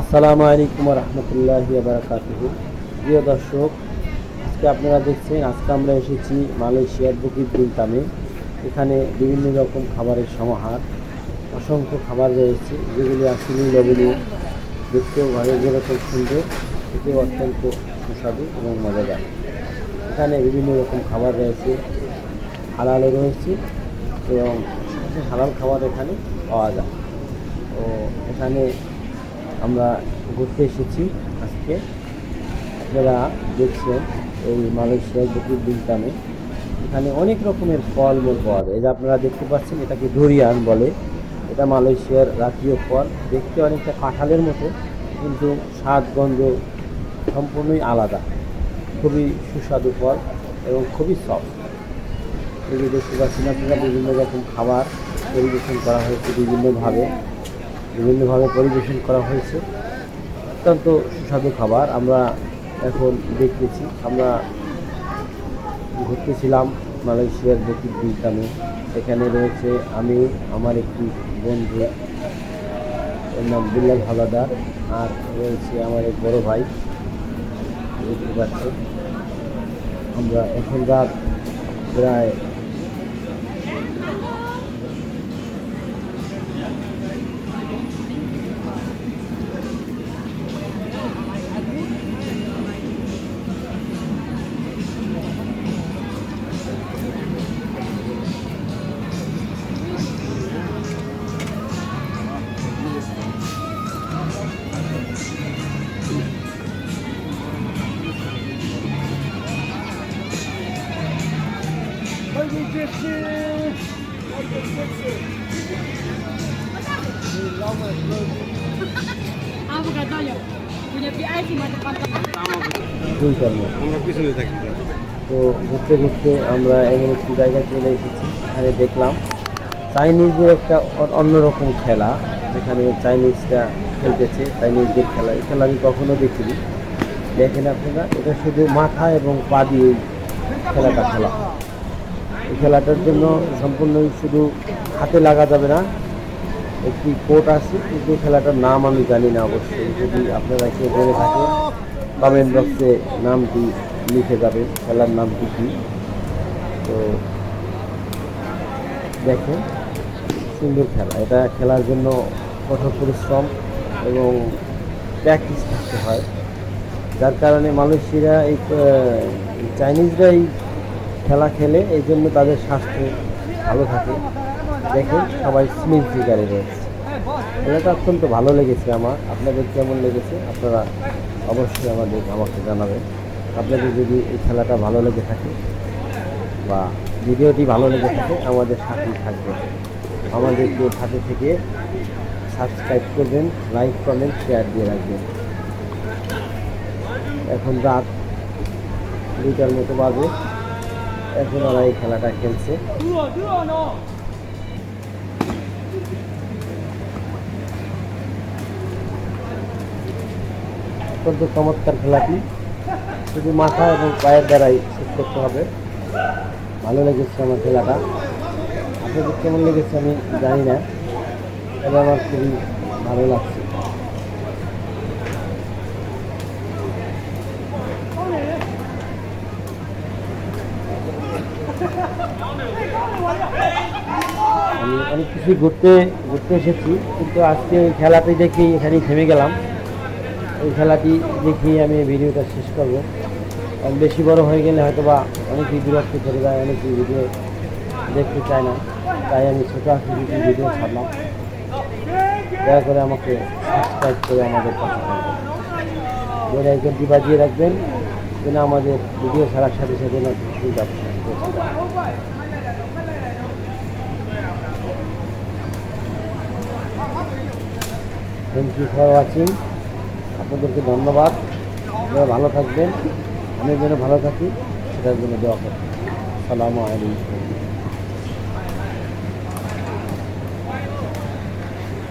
আসসালামু আলাইকুম রহমতুল্লাহ বারাকাতুহু প্রিয় দর্শক, আজকে আপনারা দেখছেন, আজকে আমরা এসেছি মালয়েশিয়ার বুকির দিনতামে এখানে বিভিন্ন রকম খাবারের সমাহার, অসংখ্য খাবার রয়েছে, যেগুলি আসলে লবণীয় দেখতেও ঘরে যেরকম সুন্দর, খেতে অত্যন্ত সুস্বাদু এবং মজাদার। এখানে বিভিন্ন রকম খাবার রয়েছে, হালালও রয়েছে এবং হালাল খাবার এখানে পাওয়া যায়। তো এখানে আমরা ঘুরতে এসেছি আজকে। আপনারা দেখছেন এই মালয়েশিয়ার বকুর বিলতামে এখানে অনেক রকমের ফল মূল পাওয়া যায়। যে আপনারা দেখতে পাচ্ছেন, এটাকে ডুরিয়ান বলে। এটা মালয়েশিয়ার জাতীয় ফল। দেখতে অনেকটা কাঁঠালের মতো, কিন্তু স্বাদ গন্ধ সম্পূর্ণই আলাদা। খুবই সুস্বাদু ফল এবং খুবই সফট। যে দেখতে পাচ্ছেন, আপনারা বিভিন্ন রকম খাবার পরিবেশন করা হয়েছে বিভিন্নভাবে। বিভিন্নভাবে পরিবেশন করা হয়েছে। অত্যন্ত সুস্বাদু খাবার। আমরা এখন দেখতেছি, আমরা ঘুরতেছিলাম মালয়েশিয়ার বকির বিলতামে এখানে রয়েছে আমি, আমার একটি বন্ধু ওর নাম বিল্লাল হালাদার, আর রয়েছে আমার এক বড় ভাই। দেখতে পাচ্ছেন, আমরা এখন রাত প্রায় তো ঘুরতে ঘুরতে আমরা এমন একটি জায়গায় চলে এসেছি। এখানে দেখলাম। চাইনিজের একটা অন্যরকম খেলা। যেখানে চাইনিজরা খেলতেছে। চাইনিজদের খেলা এই খেলা আমি কখনো দেখিনি দেখেন আপনারা এটা শুধু মাথা এবং পা দিয়ে খেলাটা খেলা। এই খেলাটার জন্য সম্পূর্ণই শুধু হাতে লাগা যাবে না। একটি কোর্ট আছে, কিন্তু খেলাটার নাম আমি জানি না অবশ্যই। যদি আপনারা কেউ জেনে থাকেন, কমেন্ট বক্সে নামটি লিখে যাবে খেলার নামটি কী। তো দেখেন, সুন্দর খেলা। এটা খেলার জন্য কঠোর পরিশ্রম এবং প্র্যাকটিস থাকতে হয়। যার কারণে মালয়েশিয়ারা এই চাইনিজরা এই খেলা খেলে এই জন্য তাদের স্বাস্থ্য ভালো থাকে। দেখেন সবাই স্মিথ ফিগারে রয়েছে। খেলাটা অত্যন্ত ভালো লেগেছে আমার। আপনাদের কেমন লেগেছে? আপনারা অবশ্যই আমাদের, আমাকে জানাবেন। আপনাদের যদি এই খেলাটা ভালো লেগে থাকে বা ভিডিওটি ভালো লেগে থাকে, আমাদের সাথেই থাকবেন। আমাদেরকে সাথে থেকে সাবস্ক্রাইব করবেন, লাইক, কমেন্ট, শেয়ার দিয়ে রাখবেন। এখন রাত দুইটার মতো বাজে। এখন ওরা এই খেলাটা খেলছে। অত্যন্ত চমৎকার খেলাটি। শুধু মাথা এবং পায়ের দ্বারাই শেষ করতে হবে। ভালো লেগেছে আমার খেলাটা। আপনাদের কেমন লেগেছে আমি জানি না, তবে আমার খুবই ভালো লাগছে। আমি অনেক কিছুই ঘুরতে ঘুরতে এসেছি, কিন্তু আজকে ওই খেলাটি দেখি এখানেই থেমে গেলাম। ওই খেলাটি দেখি আমি ভিডিওটা শেষ করব। বেশি বড় হয়ে গেলে হয়তো বা অনেকেই বিরক্ত করে যায়, অনেকেই ভিডিও দেখতে চায় না। তাই আমি ছোটো আকৃতির ভিডিও ছাড়লাম। দয়া করে আমাকে সাবস্ক্রাইব করে আমাদের পাশে আইকনটি বাজিয়ে রাখবেন, যেন আমাদের ভিডিও ছাড়ার সাথে সাথে notification thank you for watching আপনাদেরকে ধন্যবাদ। আপনারা ভালো থাকবেন। আমি যেন ভালো থাকি, সেটার জন্য দোয়া হবে সালামু আলাইকুম।